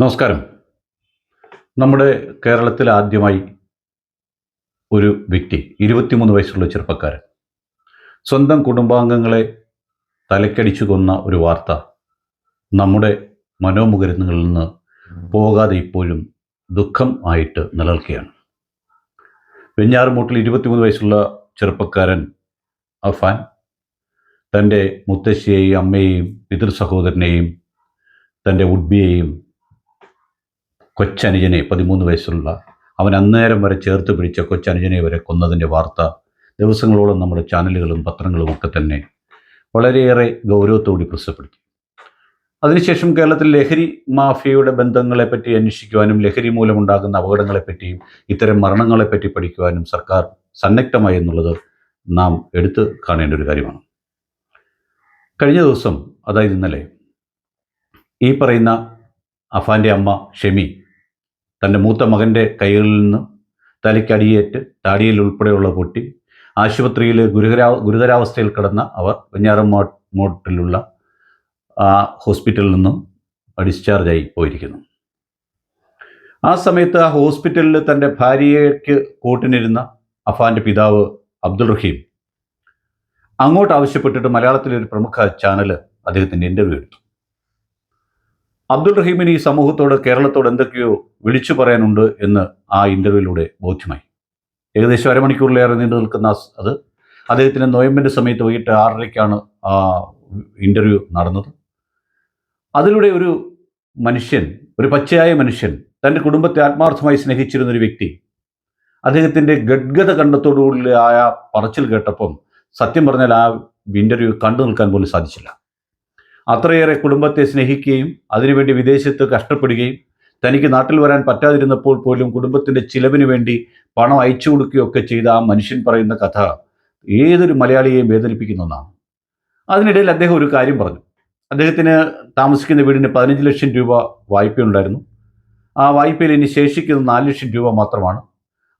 നമസ്കാരം. നമ്മുടെ കേരളത്തിൽ ആദ്യമായി ഒരു വ്യക്തി ഇരുപത്തിമൂന്ന് വയസ്സുള്ള ചെറുപ്പക്കാരൻ സ്വന്തം കുടുംബാംഗങ്ങളെ തലക്കടിച്ചു കൊന്ന ഒരു വാർത്ത നമ്മുടെ മനോമുഖരുന്നുകളിൽ നിന്ന് പോകാതെ ഇപ്പോഴും ദുഃഖം ആയിട്ട് നിലനിൽക്കുകയാണ്. വെഞ്ഞാറുമൂട്ടിൽ ഇരുപത്തിമൂന്ന് വയസ്സുള്ള ചെറുപ്പക്കാരൻ അഫാൻ തന്റെ മുത്തശ്ശിയെയും അമ്മയെയും പിതൃ സഹോദരനെയും തന്റെ ഉഡ്ബിയെയും കൊച്ചനുജനെ പതിമൂന്ന് വയസ്സുള്ള അവൻ അന്നേരം വരെ ചേർത്ത് പിടിച്ച കൊച്ചനുജനെ വരെ കൊന്നതിന്റെ വാർത്ത ദിവസങ്ങളോളം നമ്മുടെ ചാനലുകളും പത്രങ്ങളും ഒക്കെ തന്നെ വളരെയേറെ ഗൗരവത്തോടെ പ്രസിദ്ധപ്പെടുത്തി അതിനുശേഷം കേരളത്തിൽ ലഹരി മാഫിയയുടെ ബന്ധങ്ങളെപ്പറ്റി അന്വേഷിക്കുവാനും ലഹരി മൂലമുണ്ടാകുന്ന അപകടങ്ങളെപ്പറ്റിയും ഇത്തരം മരണങ്ങളെപ്പറ്റി പഠിക്കുവാനും സർക്കാർ സന്നദ്ധമായി എന്നുള്ളത് നാം എടുത്തു കാണേണ്ട ഒരു കാര്യമാണ്. കഴിഞ്ഞ ദിവസം അതായത് ഇന്നലെ ഈ പറയുന്ന അഫാന്റെ അമ്മ ഷെമി തന്റെ മൂത്ത മകന്റെ കൈകളിൽ നിന്ന് തലയ്ക്കടിയേറ്റ് താടിയിൽ ഉൾപ്പെടെയുള്ള പൊട്ടി ആശുപത്രിയിൽ ഗുരുതരാ ഗുരുതരാവസ്ഥയിൽ കിടന്ന അവർ വെഞ്ഞാറം മോട്ടിലുള്ള ആ ഹോസ്പിറ്റലിൽ നിന്നും ഡിസ്ചാർജായി പോയിരിക്കുന്നു. ആ സമയത്ത് ആ ഹോസ്പിറ്റലിൽ തന്റെ ഭാര്യയ്ക്ക് കൂട്ടിനിരുന്ന അഫാന്റെ പിതാവ് അബ്ദുൾ റഹീം അങ്ങോട്ട് ആവശ്യപ്പെട്ടിട്ട് മലയാളത്തിലെ ഒരു പ്രമുഖ ചാനൽ അദ്ദേഹത്തിന്റെ ഇന്റർവ്യൂ എടുത്തു. അബ്ദുൾ റഹീമിന് ഈ സമൂഹത്തോട് കേരളത്തോട് എന്തൊക്കെയോ വിളിച്ചു പറയാനുണ്ട് എന്ന് ആ ഇന്റർവ്യൂവിലൂടെ ബോധ്യമായി. ഏകദേശം അരമണിക്കൂറിലേറെ നീണ്ടു നിൽക്കുന്ന അത്. അദ്ദേഹത്തിന്റെ നോയമ്പിന്റെ സമയത്ത് വൈകിട്ട് ആറരയ്ക്കാണ് ആ ഇന്റർവ്യൂ നടന്നത്. അതിലൂടെ ഒരു മനുഷ്യൻ ഒരു പച്ചയായ മനുഷ്യൻ തന്റെ കുടുംബത്തെ ആത്മാർത്ഥമായി സ്നേഹിച്ചിരുന്ന ഒരു വ്യക്തി അദ്ദേഹത്തിന്റെ ഗഡ്ഗത കണ്ടത്തോടുകൂടി ആയ പറച്ചിൽ കേട്ടപ്പം സത്യം പറഞ്ഞാൽ ആ ഇന്റർവ്യൂ കണ്ടു നിൽക്കാൻ പോലും സാധിച്ചില്ല. അത്രയേറെ കുടുംബത്തെ സ്നേഹിക്കുകയും അതിനുവേണ്ടി വിദേശത്ത് കഷ്ടപ്പെടുകയും തനിക്ക് നാട്ടിൽ വരാൻ പറ്റാതിരുന്നപ്പോൾ പോലും കുടുംബത്തിന്റെ ചിലവിന് വേണ്ടി പണം അയച്ചു കൊടുക്കുകയൊക്കെ ചെയ്ത ആ മനുഷ്യൻ പറയുന്ന കഥ ഏതൊരു മലയാളിയെയും വേദനിപ്പിക്കുന്ന ഒന്നാണ്. അതിനിടയിൽ അദ്ദേഹം ഒരു കാര്യം പറഞ്ഞു. അദ്ദേഹത്തിന് താമസിക്കുന്ന വീടിന് പതിനഞ്ച് ലക്ഷം രൂപ വായ്പയുണ്ടായിരുന്നു. ആ വായ്പയിൽ ഇനി ശേഷിക്കുന്ന നാല് ലക്ഷം രൂപ മാത്രമാണ്.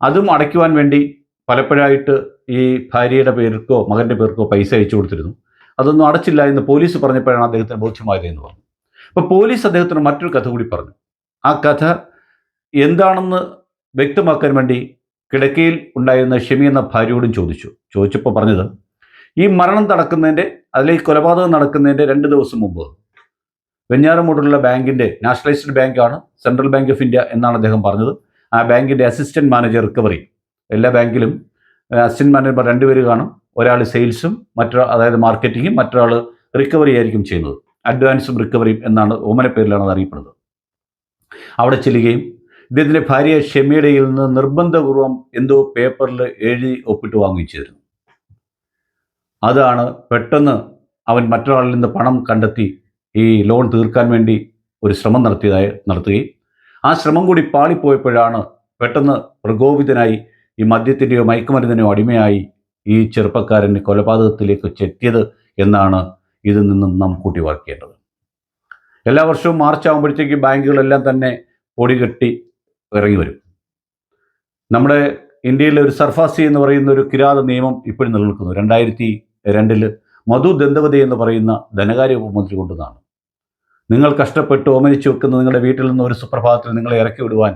അതും അടയ്ക്കുവാൻ വേണ്ടി പലപ്പോഴായിട്ട് ഈ ഭാര്യയുടെ പേർക്കോ മകന്റെ പേർക്കോ പൈസ അയച്ചു കൊടുത്തിരുന്നു. അതൊന്നും അടച്ചില്ല എന്ന് പോലീസ് പറഞ്ഞപ്പോഴാണ് അദ്ദേഹത്തിന് ബോധ്യമായത് എന്ന് പറഞ്ഞു. അപ്പോൾ പോലീസ് അദ്ദേഹത്തിന് മറ്റൊരു കഥ കൂടി പറഞ്ഞു. ആ കഥ എന്താണെന്ന് വ്യക്തമാക്കാൻ വേണ്ടി കിടക്കയിൽ ഉണ്ടായിരുന്ന ഷെമി എന്ന ഭാര്യയോടും ചോദിച്ചു. ചോദിച്ചപ്പോൾ പറഞ്ഞത് ഈ മരണം നടക്കുന്നതിന്റെ അതിലെ ഈ കൊലപാതകം നടക്കുന്നതിന്റെ രണ്ട് ദിവസം മുമ്പ് വെഞ്ഞാറമൂടുള്ള ബാങ്കിന്റെ നാഷണലൈസ്ഡ് ബാങ്കാണ് സെൻട്രൽ ബാങ്ക് ഓഫ് ഇന്ത്യ എന്നാണ് അദ്ദേഹം പറഞ്ഞത്. ആ ബാങ്കിന്റെ അസിസ്റ്റന്റ് മാനേജർ റിക്കവറി. എല്ലാ ബാങ്കിലും അസിസ്റ്റന്റ് മാനേജർ രണ്ടുപേര് കാണും. ഒരാൾ സെയിൽസും മറ്റൊരാൾ അതായത് മാർക്കറ്റിങ്ങും മറ്റൊരാൾ റിക്കവറി ആയിരിക്കും ചെയ്യുന്നത്. അഡ്വാൻസും റിക്കവറിയും എന്നാണ് ഓമന പേരിലാണ് അത് അറിയപ്പെടുന്നത്. അവിടെ ചെല്ലുകയും ഇദ്ദേഹത്തിന്റെ ഭാര്യ ഷെമിയുടെ നിന്ന് നിർബന്ധപൂർവം എന്തോ പേപ്പറിൽ എഴുതി ഒപ്പിട്ട് വാങ്ങുകയും ചെയ്തിരുന്നു. അതാണ് പെട്ടെന്ന് അവൻ മറ്റൊരാളിൽ നിന്ന് പണം കണ്ടെത്തി ഈ ലോൺ തീർക്കാൻ വേണ്ടി ഒരു ശ്രമം നടത്തിയതായി നടത്തുകയും ആ ശ്രമം കൂടി പാളിപ്പോയപ്പോഴാണ് പെട്ടെന്ന് പ്രകോപിതനായി ഈ മദ്യത്തിന്റെയോ മയക്കുമരുന്നിനെയോ അടിമയായി ഈ ചെറുപ്പക്കാരന്റെ കൊലപാതകത്തിലേക്ക് ചെത്തിയത് എന്നാണ് ഇതിൽ നിന്നും നാം കൂട്ടിവാക്കേണ്ടത്. എല്ലാ വർഷവും മാർച്ച് ആകുമ്പോഴത്തേക്ക് ബാങ്കുകളെല്ലാം തന്നെ പൊടികെട്ടി ഇറങ്ങി വരും. നമ്മുടെ ഇന്ത്യയിലെ ഒരു സർഫാസി എന്ന് പറയുന്ന ഒരു കിരാത നിയമം ഇപ്പോഴും നിലനിൽക്കുന്നു. രണ്ടായിരത്തി രണ്ടിൽ മധു ദന്തവതി എന്ന് പറയുന്ന ധനകാര്യ ഉപമന്ത്രി കൊണ്ടുവന്നാണ് നിങ്ങൾ കഷ്ടപ്പെട്ട് ഓമനിച്ച് വെക്കുന്ന നിങ്ങളുടെ വീട്ടിൽ നിന്ന് ഒരു സുപ്രഭാതത്തിൽ നിങ്ങളെ ഇറക്കി വിടുവാൻ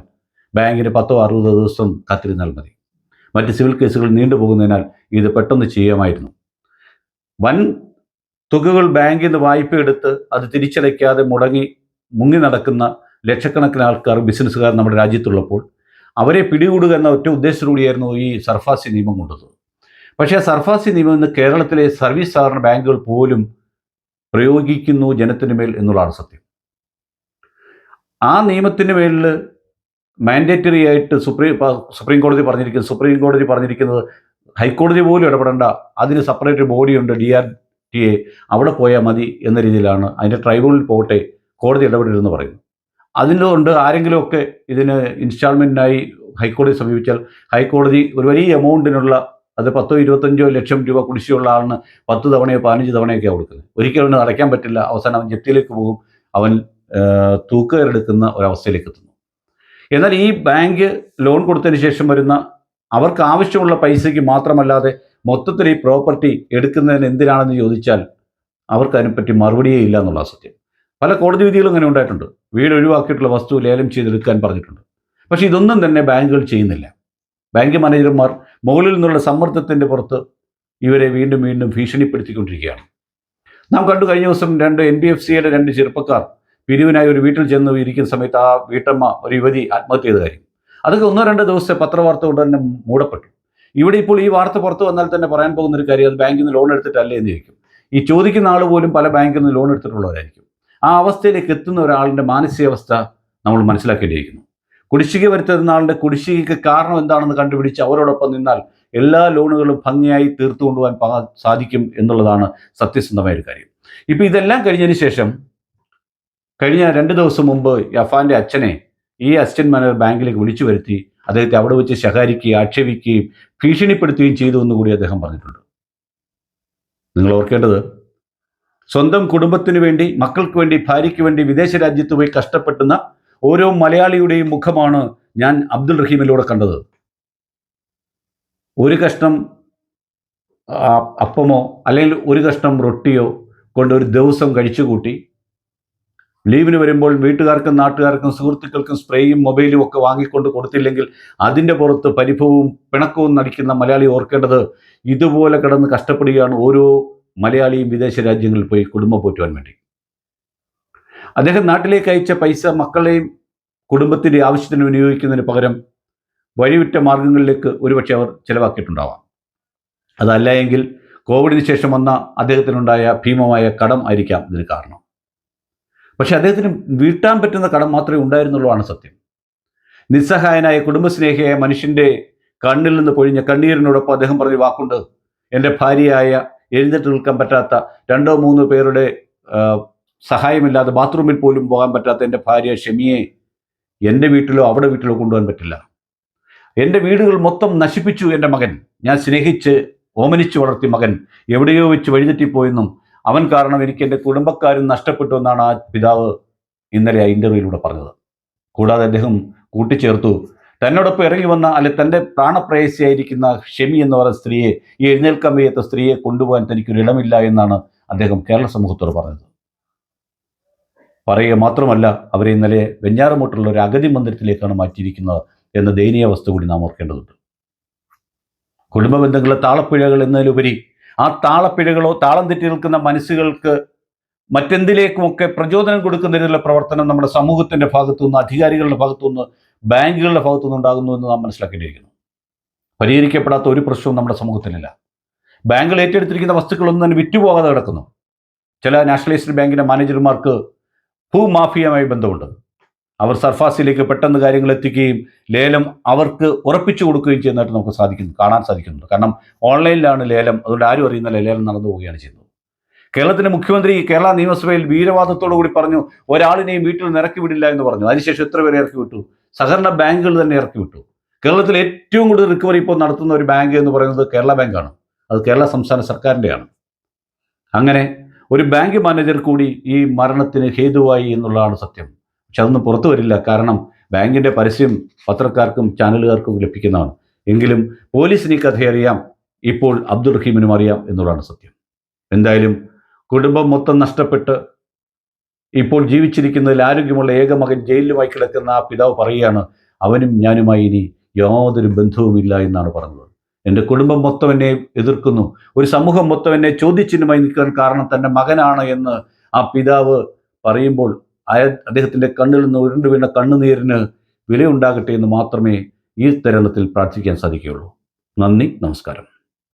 ബാങ്കിന് പത്തോ അറുപതോ ദിവസം കാത്തിരുന്നാൽ മതി. മറ്റ് സിവിൽ കേസുകൾ നീണ്ടുപോകുന്നതിനാൽ ഇത് പെട്ടെന്ന് ചെയ്യാമായിരുന്നു. വൻ തുകകൾ ബാങ്കിൽ നിന്ന് വായ്പ എടുത്ത് അത് തിരിച്ചടയ്ക്കാതെ മുടങ്ങി മുങ്ങി നടക്കുന്ന ലക്ഷക്കണക്കിന് ആൾക്കാർ ബിസിനസ്സുകാർ നമ്മുടെ രാജ്യത്തുള്ളപ്പോൾ അവരെ പിടികൂടുക എന്ന ഒറ്റ ഉദ്ദേശത്തോടുകൂടിയായിരുന്നു ഈ സർഫാസി നിയമം കൊണ്ടത്. പക്ഷേ സർഫാസി നിയമം ഇന്ന് കേരളത്തിലെ സർവീസ് സഹകരണ ബാങ്കുകൾ പോലും പ്രയോഗിക്കുന്നു ജനത്തിന് മേൽ എന്നുള്ളതാണ് സത്യം. ആ നിയമത്തിന് മേലിൽ മാൻഡേറ്ററി ആയിട്ട് സുപ്രീം സുപ്രീം കോടതി പറഞ്ഞിരിക്കുന്നത് സുപ്രീം കോടതി പറഞ്ഞിരിക്കുന്നത് ഹൈക്കോടതി പോലും ഇടപെടേണ്ട. അതിന് സെപ്പറേറ്റ് ബോഡിയുണ്ട് ഡി ആർ ടി എ അവിടെ പോയാൽ മതി എന്ന രീതിയിലാണ് അതിന്റെ ട്രൈബ്യൂണലിൽ പോകട്ടെ കോടതി ഇടപെടരുതെന്ന് പറയുന്നു. അതിനുകൊണ്ട് ആരെങ്കിലുമൊക്കെ ഇതിന് ഇൻസ്റ്റാൾമെന്റിനായി ഹൈക്കോടതി സമീപിച്ചാൽ ഹൈക്കോടതി ഒരു വലിയ എമൗണ്ടിനുള്ള അത് പത്തോ ഇരുപത്തഞ്ചോ ലക്ഷം രൂപ കുടിശ്ശിയുള്ള ആളിന് പത്ത് തവണയോ പതിനഞ്ച് തവണയൊക്കെയാണ് കൊടുക്കുന്നത് ഒരിക്കലും അടയ്ക്കാൻ പറ്റില്ല. അവസാനം അവൻ ജപ്തിയിലേക്ക് പോകും. അവൻ തൂക്കുകയറെടുക്കുന്ന ഒരവസ്ഥയിലേക്ക് എത്തുന്നു. എന്നാൽ ഈ ബാങ്ക് ലോൺ കൊടുത്തതിന് ശേഷം വരുന്ന അവർക്ക് ആവശ്യമുള്ള പൈസയ്ക്ക് മാത്രമല്ലാതെ മൊത്തത്തിൽ ഈ പ്രോപ്പർട്ടി എടുക്കുന്നതിന് എന്തിനാണെന്ന് ചോദിച്ചാൽ അവർക്ക് അതിനെപ്പറ്റി മറുപടിയേ ഇല്ല എന്നുള്ള സത്യം പല കോടതി വിധികളും അങ്ങനെ ഉണ്ടായിട്ടുണ്ട്. വീട് ഒഴിവാക്കിയിട്ടുള്ള വസ്തു ലേലം ചെയ്തെടുക്കാൻ പറഞ്ഞിട്ടുണ്ട്. പക്ഷേ ഇതൊന്നും തന്നെ ബാങ്കുകൾ ചെയ്യുന്നില്ല. ബാങ്ക് മാനേജർമാർ മുകളിൽ നിന്നുള്ള സമ്മർദ്ദത്തിന്റെ പുറത്ത് ഇവരെ വീണ്ടും വീണ്ടും ഭീഷണിപ്പെടുത്തിക്കൊണ്ടിരിക്കുകയാണ്. നാം കണ്ടു കഴിഞ്ഞ ദിവസം രണ്ട് എൻ ബി എഫ് സിയുടെ രണ്ട് ചെറുപ്പക്കാർ പിരിവിനായി ഒരു വീട്ടിൽ ചെന്ന് ഇരിക്കുന്ന സമയത്ത് ആ വീട്ടമ്മ ഒരു യുവതി ആത്മഹത്യ ചെയ്ത കാര്യം. അതൊക്കെ ഒന്നോ രണ്ടോ ദിവസത്തെ പത്രവാർത്ത കൊണ്ട് തന്നെ മൂടപ്പെട്ടു. ഇവിടെ ഇപ്പോൾ ഈ വാർത്ത പുറത്തു വന്നാൽ തന്നെ പറയാൻ പോകുന്ന ഒരു കാര്യം അത് ബാങ്കിൽ നിന്ന് ലോൺ എടുത്തിട്ടല്ലേ എന്ന് ചോദിക്കും. ഈ ചോദിക്കുന്ന ആൾ പോലും പല ബാങ്കിൽ നിന്ന് ലോൺ എടുത്തിട്ടുള്ളവരായിരിക്കും. ആ അവസ്ഥയിലേക്ക് എത്തുന്ന ഒരാളുടെ മാനസികാവസ്ഥ നമ്മൾ മനസ്സിലാക്കേണ്ടിയിരിക്കുന്നു. കുടിശ്ശിക വരുത്തുന്ന ആളുടെ കുടിശ്ശികയ്ക്ക് കാരണം എന്താണെന്ന് കണ്ടുപിടിച്ച് അവരോടൊപ്പം നിന്നാൽ എല്ലാ ലോണുകളും ഭംഗിയായി തീർത്തു കൊണ്ടുപോകാൻ സാധിക്കും എന്നുള്ളതാണ് സത്യസന്ധമായ ഒരു കാര്യം. ഇപ്പം ഇതെല്ലാം കഴിഞ്ഞതിന് ശേഷം കഴിഞ്ഞ രണ്ട് ദിവസം മുമ്പ് യഫാന്റെ അച്ഛനെ ഈ അസിസ്റ്റന്റ് മാനേജർ ബാങ്കിലേക്ക് വിളിച്ചു വരുത്തി അദ്ദേഹത്തെ അവിടെ വെച്ച് ശകാരിക്കുകയും ആക്ഷേപിക്കുകയും ഭീഷണിപ്പെടുത്തുകയും ചെയ്തു എന്ന് കൂടി അദ്ദേഹം പറഞ്ഞിട്ടുണ്ട്. നിങ്ങൾ ഓർക്കേണ്ടത് സ്വന്തം കുടുംബത്തിന് വേണ്ടി മക്കൾക്ക് വേണ്ടി ഭാര്യയ്ക്ക് വേണ്ടി വിദേശ രാജ്യത്ത് പോയി കഷ്ടപ്പെട്ടുന്ന ഓരോ മലയാളിയുടെയും മുഖമാണ് ഞാൻ അബ്ദുൾ റഹീമിലൂടെ കണ്ടത്. ഒരു കഷ്ണം അപ്പമോ അല്ലെങ്കിൽ ഒരു കഷ്ണം റൊട്ടിയോ കൊണ്ട് ഒരു ദിവസം കഴിച്ചുകൂട്ടി ലീവിന് വരുമ്പോൾ വീട്ടുകാർക്കും നാട്ടുകാർക്കും സുഹൃത്തുക്കൾക്കും സ്പ്രേയും മൊബൈലും ഒക്കെ വാങ്ങിക്കൊണ്ട് കൊടുത്തില്ലെങ്കിൽ അതിന്റെ പുറത്ത് പരിഭവവും പിണക്കവും നടിക്കുന്ന മലയാളി ഓർക്കേണ്ടത് ഇതുപോലെ കിടന്ന് കഷ്ടപ്പെടുകയാണ് ഓരോ മലയാളിയും വിദേശ രാജ്യങ്ങളിൽ പോയി കുടുംബം പോറ്റുവാൻ വേണ്ടി. അദ്ദേഹം നാട്ടിലേക്ക് അയച്ച പൈസ മക്കളെയും കുടുംബത്തിന്റെ ആവശ്യത്തിന് വിനിയോഗിക്കുന്നതിന് പകരം വഴിവിട്ട മാർഗങ്ങളിലേക്ക് ഒരുപക്ഷെ അവർ ചിലവാക്കിയിട്ടുണ്ടാവാം. അതല്ല എങ്കിൽ കോവിഡിന് ശേഷം വന്ന അദ്ദേഹത്തിനുണ്ടായ ഭീമമായ കടം ആയിരിക്കാം ഇതിന് കാരണം. പക്ഷെ അദ്ദേഹത്തിന് വീട്ടാൻ പറ്റുന്ന കടം മാത്രമേ ഉണ്ടായിരുന്നുള്ളൂ ആണ് സത്യം. നിസ്സഹായനായ കുടുംബസ്നേഹിയായ മനുഷ്യന്റെ കണ്ണിൽ നിന്ന് പൊഴിഞ്ഞ കണ്ണീരിനോടൊപ്പം അദ്ദേഹം പറഞ്ഞ വാക്കുണ്ട് എന്റെ ഭാര്യയായ എഴുന്നേറ്റ് നിൽക്കാൻ പറ്റാത്ത രണ്ടോ മൂന്നോ പേരുടെ സഹായമില്ലാതെ ബാത്റൂമിൽ പോലും പോകാൻ പറ്റാത്ത എന്റെ ഭാര്യ ഷെമിയെ എന്റെ വീട്ടിലോ അവിടെ വീട്ടിലോ കൊണ്ടുപോകാൻ പറ്റില്ല. എന്റെ വീടുകൾ മൊത്തം നശിപ്പിച്ചു എന്റെ മകൻ. ഞാൻ സ്നേഹിച്ച് ഓമനിച്ചു വളർത്തിയ മകൻ. എവിടെയോ വെച്ച് വഴിതെറ്റിപ്പോയെന്നും അവൻ കാരണം എനിക്ക് എന്റെ കുടുംബക്കാരും നഷ്ടപ്പെട്ടു എന്നാണ് ആ പിതാവ് ഇന്നലെ ആ ഇന്റർവ്യൂയിലൂടെ പറഞ്ഞത്. കൂടാതെ അദ്ദേഹം കൂട്ടിച്ചേർത്തു. തന്നോടൊപ്പം ഇറങ്ങി വന്ന അല്ലെ തന്റെ പ്രാണപ്രേയസിയായിരിക്കുന്ന ഷെമി എന്ന് പറയുന്ന സ്ത്രീയെ ഈ എഴുന്നേൽക്കാൻ വയ്യാത്ത സ്ത്രീയെ കൊണ്ടുപോകാൻ തനിക്കൊരു ഇടമില്ല എന്നാണ് അദ്ദേഹം കേരള സമൂഹത്തോട് പറഞ്ഞത്. പറയുക മാത്രമല്ല അവരെ ഇന്നലെ വെഞ്ഞാറമൂട്ടുള്ള ഒരു അഗതി മന്ദിരത്തിലേക്കാണ് മാറ്റിയിരിക്കുന്നത് എന്ന ദയനീയ വസ്തു കൂടി നാം ഓർക്കേണ്ടതുണ്ട്. കുടുംബ ബന്ധങ്ങളെ താളപ്പിഴകൾ എന്നതിലുപരി ആ താളപ്പിഴകളോ താളം തെറ്റി നിൽക്കുന്ന മനസ്സുകൾക്ക് മറ്റെന്തിലേക്കുമൊക്കെ പ്രചോദനം കൊടുക്കുന്ന രീതിയിലുള്ള പ്രവർത്തനം നമ്മുടെ സമൂഹത്തിന്റെ ഭാഗത്തുനിന്ന് അധികാരികളുടെ ഭാഗത്തുനിന്ന് ബാങ്കുകളുടെ ഭാഗത്തുനിന്ന് ഉണ്ടാകുന്നു എന്ന് നാം മനസ്സിലാക്കേണ്ടിയിരിക്കുന്നു. പരിഹരിക്കപ്പെടാത്ത ഒരു പ്രശ്നവും നമ്മുടെ സമൂഹത്തിലില്ല. ബാങ്കുകൾ ഏറ്റെടുത്തിരിക്കുന്ന വസ്തുക്കളൊന്നും തന്നെ വിറ്റുപോകാതെ കിടക്കുന്നു. ചില നാഷണലൈസ്ഡ് ബാങ്കിന്റെ മാനേജർമാർക്ക് ഭൂമാഫിയുമായി ബന്ധമുണ്ട്. അവർ സർഫാസിലേക്ക് പെട്ടെന്ന് കാര്യങ്ങൾ എത്തിക്കുകയും ലേലം അവർക്ക് ഉറപ്പിച്ചു കൊടുക്കുകയും ചെയ്യുന്നതായിട്ട് നമുക്ക് സാധിക്കുന്നു കാണാൻ സാധിക്കുന്നുണ്ട്. കാരണം ഓൺലൈനിലാണ് ലേലം അതുകൊണ്ട് ആരും അറിയുന്നില്ല ലേലം നടന്നു പോവുകയാണ് ചെയ്യുന്നത്. കേരളത്തിന്റെ മുഖ്യമന്ത്രി കേരള നിയമസഭയിൽ വീരവാദത്തോടു കൂടി പറഞ്ഞു ഒരാളിനെയും വീട്ടിൽ നിന്ന് ഇറക്കി വിടില്ല എന്ന് പറഞ്ഞു. അതിനുശേഷം എത്ര പേരെ ഇറക്കി വിട്ടു? സഹകരണ ബാങ്കുകൾ തന്നെ ഇറക്കി വിട്ടു. കേരളത്തിൽ ഏറ്റവും കൂടുതൽ റിക്കവറി ഇപ്പോൾ നടത്തുന്ന ഒരു ബാങ്ക് എന്ന് പറയുന്നത് കേരള ബാങ്കാണ്. അത് കേരള സംസ്ഥാന സർക്കാരിന്റെയാണ്. അങ്ങനെ ഒരു ബാങ്ക് മാനേജർ കൂടി ഈ മരണത്തിന് ഹേതുവായി എന്നുള്ളതാണ് സത്യം. പക്ഷെ അതൊന്നും പുറത്തു വരില്ല. കാരണം ബാങ്കിന്റെ പരസ്യം പത്രക്കാർക്കും ചാനലുകാർക്കും ലഭിക്കുന്നതാണ്. എങ്കിലും പോലീസിന് ഈ കഥ അറിയാം. ഇപ്പോൾ അബ്ദുൾ റഹീമിനും അറിയാം എന്നുള്ളതാണ് സത്യം. എന്തായാലും കുടുംബം മൊത്തം നഷ്ടപ്പെട്ട് ഇപ്പോൾ ജീവിച്ചിരിക്കുന്നതിൽ ആരോഗ്യമുള്ള ഏക മകൻ ജയിലിലുമായി കിടക്കുന്ന ആ പിതാവ് പറയുകയാണ് അവനും ഞാനുമായി ഇനി യാതൊരു ബന്ധവുമില്ല എന്നാണ് പറഞ്ഞത്. എന്റെ കുടുംബം മൊത്തം എന്നെ എതിർക്കുന്നു. ഒരു സമൂഹം മൊത്തം എന്നെ ചോദ്യചിഹ്നമായി നിൽക്കാൻ കാരണം തന്റെ മകനാണ് എന്ന് ആ പിതാവ് പറയുമ്പോൾ അയ അദ്ദേഹത്തിന്റെ കണ്ണിൽ നിന്ന് ഉരുണ്ടു വീണ കണ്ണുനീരിന് വിലയുണ്ടാകട്ടെ എന്ന് മാത്രമേ ഈ തരണത്തിൽ പ്രാർത്ഥിക്കാൻ സാധിക്കുകയുള്ളൂ. നന്ദി നമസ്കാരം.